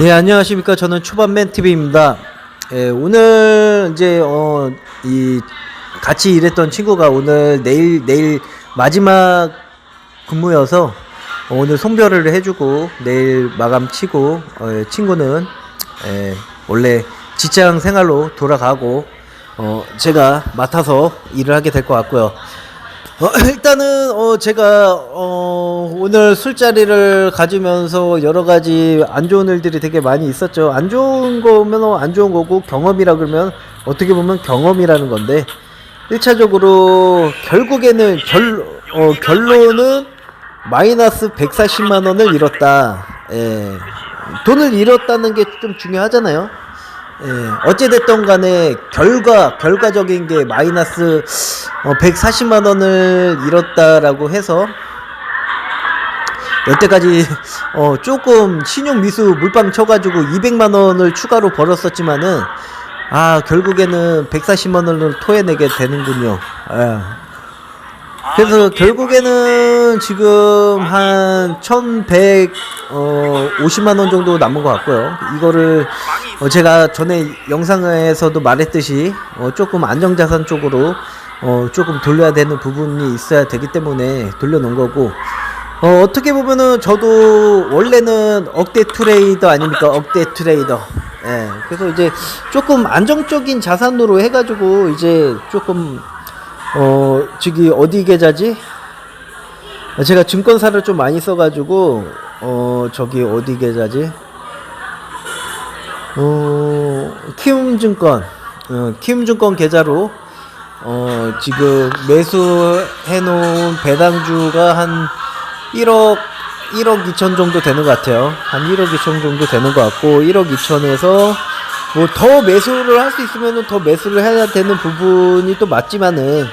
네, 안녕하십니까. 저는 초반맨 TV입니다. 예, 오늘 이제 어, 이 같이 일했던 친구가 오늘 내일 내일 마지막 근무여서 어, 오늘 송별을 해주고 내일 마감 치고 어, 예, 친구는 예, 원래 직장 생활로 돌아가고 어, 제가 맡아서 일을 하게 될 것 같고요. 어, 일단은 어, 제가 어, 오늘 술자리를 가지면서 여러 가지 안 좋은 일들이 되게 많이 있었죠. 안 좋은 거면 어, 안 좋은 거고 경험이라 그러면 어떻게 보면 경험이라는 건데 1차적으로 결국에는 결, 어, 결론은 마이너스 140만 원을 잃었다. 예. 돈을 잃었다는 게 좀 중요하잖아요. 예, 어찌됐든 간에 결과, 결과적인 게 마이너스 어, 140만 원을 잃었다라고 해서 여태까지 어, 조금 신용 미수 물방 쳐가지고 200만 원을 추가로 벌었었지만은 아 결국에는 140만 원을 토해내게 되는군요. 예. 그래서 결국에는 지금 한 1150만 원 정도 남은 것 같고요. 이거를 어, 제가 전에 영상에서도 말했듯이 어, 조금 안정자산 쪽으로 어, 조금 돌려야 되는 부분이 있어야 되기 때문에 돌려놓은 거고 어, 어떻게 보면은 저도 원래는 억대 트레이더 아닙니까? 억대 트레이더. 예. 그래서 이제 조금 안정적인 자산으로 해가지고 이제 조금 어, 저기 어디 계좌지? 제가 증권사를 좀 많이 써가지고 어, 저기 어디 계좌지? 어, 키움증권, 어, 키움증권 계좌로 어, 지금 매수해놓은 배당주가 한 1억 1억 2천 정도 되는 것 같아요. 한 1억 2천 정도 되는 것 같고 1억 2천에서 뭐 더 매수를 할 수 있으면 더 매수를 해야 되는 부분이 또 맞지만은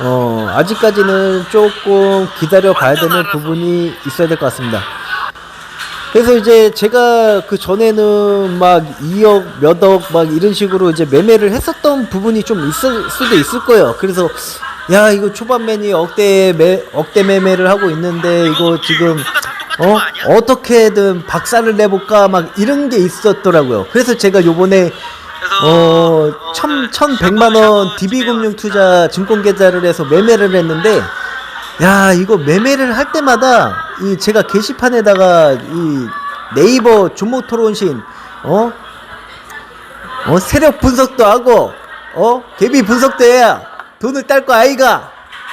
어 아직까지는 조금 기다려 봐야 되는 부분이 있어야 될 것 같습니다. 그래서 이제 제가 그 전에는 막 2억 몇 억 막 이런 식으로 이제 매매를 했었던 부분이 좀 있을 수도 있을 거예요. 그래서 야 이거 초반맨이 억대 매 억대 매매를 하고 있는데 이거 지금 어 어떻게든 박살을 내볼까 막 이런 게 있었더라고요. 그래서 제가 요번에 어, 천, 천백만 원 DB금융 투자 증권 계좌를 해서 매매를 했는데, 야, 이거 매매를 할 때마다, 이, 제가 게시판에다가, 이, 네이버 종목 토론신, 어? 어, 세력 분석도 하고, 어? 개비 분석도 해야 돈을 딸 거 아이가?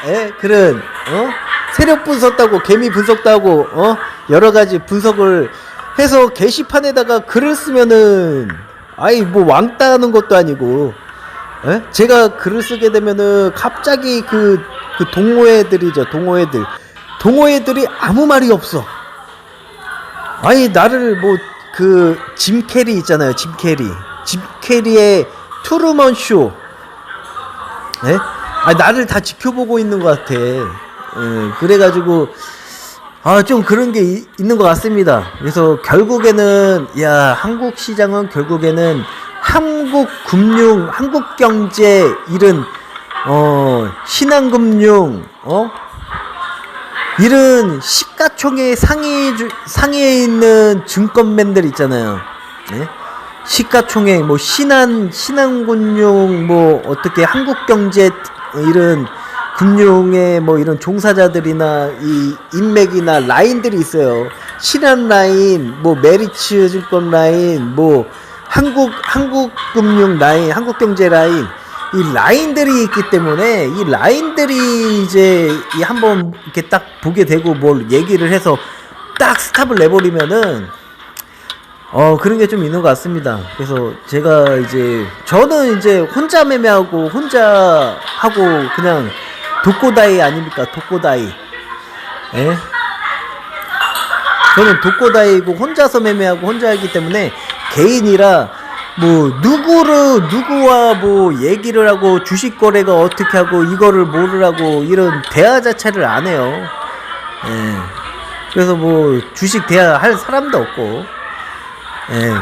예, 그런, 어? 세력 분석도 하고, 개미 분석도 하고, 어? 여러 가지 분석을 해서 게시판에다가 글을 쓰면은, 아이 뭐 왕따 하는 것도 아니고 에? 제가 글을 쓰게 되면은 갑자기 그, 그 동호회들이죠 동호회들 동호회들이 아무 말이 없어 아니 나를 뭐 그 짐 캐리 있잖아요 짐 캐리 짐 캐리의 투르먼 쇼 에? 아 나를 다 지켜보고 있는 것 같아 에, 그래가지고 아, 좀 그런 게 이- 있는 것 같습니다. 그래서 결국에는, 야, 한국 시장은 결국에는 한국 금융, 한국 경제 이런, 어, 신한금융, 어? 이런 시가총액 상위, 주- 상위에 있는 증권맨들 있잖아요. 네? 시가총액, 뭐, 신한, 신한금융, 뭐, 어떻게 한국경제 이런 금융의 뭐 이런 종사자들이나 이 인맥이나 라인들이 있어요. 신한 라인, 뭐 메리츠 증권 라인, 뭐 한국 한국 금융 라인, 한국 경제 라인 이 라인들이 있기 때문에 이 라인들이 이제 이 한번 이렇게 딱 보게 되고 뭘 얘기를 해서 딱 스탑을 내버리면은 어 그런 게 좀 있는 것 같습니다. 그래서 제가 이제 저는 이제 혼자 매매하고 혼자 하고 그냥 독고다이 아닙니까? 독고다이. 예? 저는 독고다이고 혼자서 매매하고 혼자 하기 때문에 개인이라 뭐 누구를 누구와 뭐 얘기를 하고 주식 거래가 어떻게 하고 이거를 모르라고 이런 대화 자체를 안 해요. 예. 그래서 뭐 주식 대화 할 사람도 없고 예.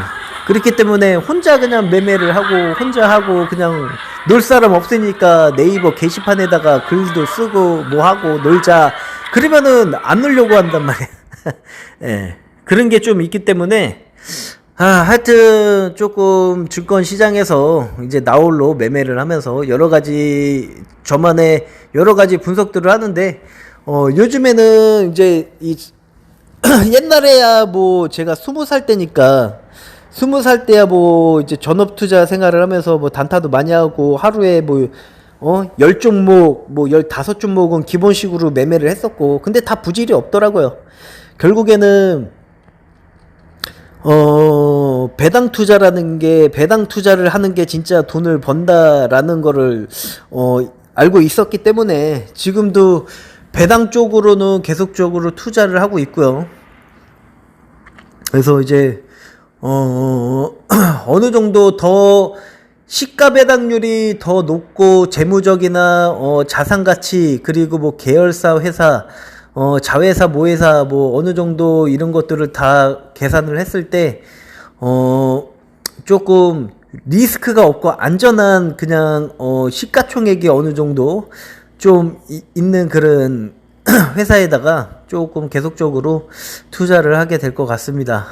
그렇기 때문에 혼자 그냥 매매를 하고 혼자 하고 그냥 놀 사람 없으니까 네이버 게시판에다가 글도 쓰고 뭐 하고 놀자 그러면은 안 놀려고 한단 말이야. 예. 그런 게 좀 있기 때문에 아, 하여튼 조금 증권 시장에서 이제 나홀로 매매를 하면서 여러 가지 저만의 여러 가지 분석들을 하는데 어, 요즘에는 이제 이 옛날에야 뭐 제가 스무 살 때니까 스무 살 때야 뭐 이제 전업 투자 생활을 하면서 뭐 단타도 많이 하고 하루에 뭐 어, 열 종목, 뭐 열 다섯 종목은 기본식으로 매매를 했었고 근데 다 부질이 없더라고요. 결국에는 어, 배당 투자라는 게, 배당 투자를 하는 게 진짜 돈을 번다라는 거를, 어, 알고 있었기 때문에 지금도 배당 쪽으로는 계속적으로 투자를 하고 있고요. 그래서 이제, 어, 어느 정도 더 시가 배당률이 더 높고 재무적이나 어, 자산 가치 그리고 뭐 계열사 회사 어, 자회사 모회사 뭐 어느 정도 이런 것들을 다 계산을 했을 때 어, 조금 리스크가 없고 안전한 그냥 어, 시가총액이 어느 정도 좀 이- 있는 그런 회사에다가 조금 계속적으로 투자를 하게 될 것 같습니다.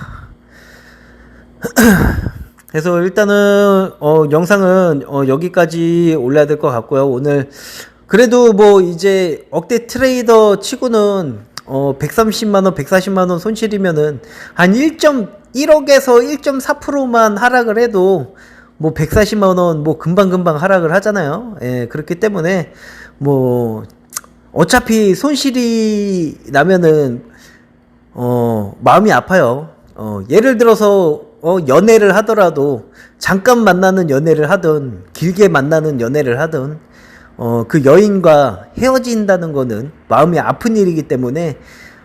그래서 일단은 어 영상은 어 여기까지 올려야 될 것 같고요. 오늘 그래도 뭐 이제 억대 트레이더 치고는 어 130만 원, 140만 원 손실이면은 한 1.1억에서 1.4%만 하락을 해도 뭐 140만 원 뭐 금방금방 하락을 하잖아요. 예, 그렇기 때문에 뭐 어차피 손실이 나면은 어, 마음이 아파요. 어, 예를 들어서, 어, 연애를 하더라도, 잠깐 만나는 연애를 하든, 길게 만나는 연애를 하든, 어, 그 여인과 헤어진다는 거는 마음이 아픈 일이기 때문에,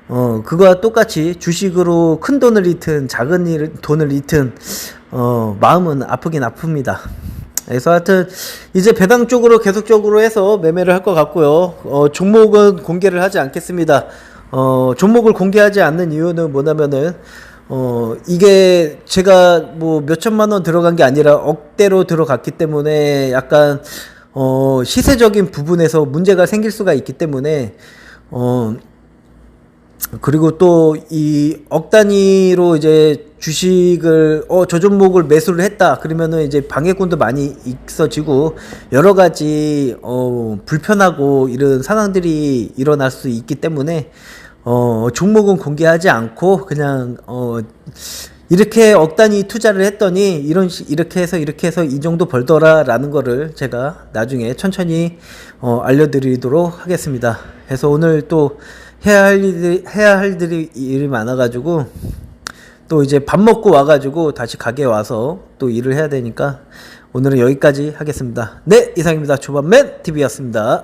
어, 그거와 똑같이 주식으로 큰 돈을 잃든, 작은 일, 돈을 잃든, 어, 마음은 아프긴 아픕니다. 그래서 하여튼 이제 배당 쪽으로 계속적으로 해서 매매를 할 것 같고요. 어, 종목은 공개를 하지 않겠습니다. 어, 종목을 공개하지 않는 이유는 뭐냐면은 어, 이게 제가 뭐 몇천만 원 들어간 게 아니라 억대로 들어갔기 때문에 약간 어, 시세적인 부분에서 문제가 생길 수가 있기 때문에 어, 그리고 또 이 억 단위로 이제 주식을 어 저 종목을 매수를 했다. 그러면은 이제 방해꾼도 많이 있어지고 여러 가지 어 불편하고 이런 상황들이 일어날 수 있기 때문에 어 종목은 공개하지 않고 그냥 어 이렇게 억 단위 투자를 했더니 이런 시- 이렇게 해서 이렇게 해서 이 정도 벌더라라는 거를 제가 나중에 천천히 어 알려드리도록 하겠습니다. 그래서 오늘 또 해야 할 일이 해야 할 일이 많아가지고 또 이제 밥 먹고 와가지고 다시 가게 와서 또 일을 해야 되니까 오늘은 여기까지 하겠습니다. 네 이상입니다. 조반맨 TV였습니다.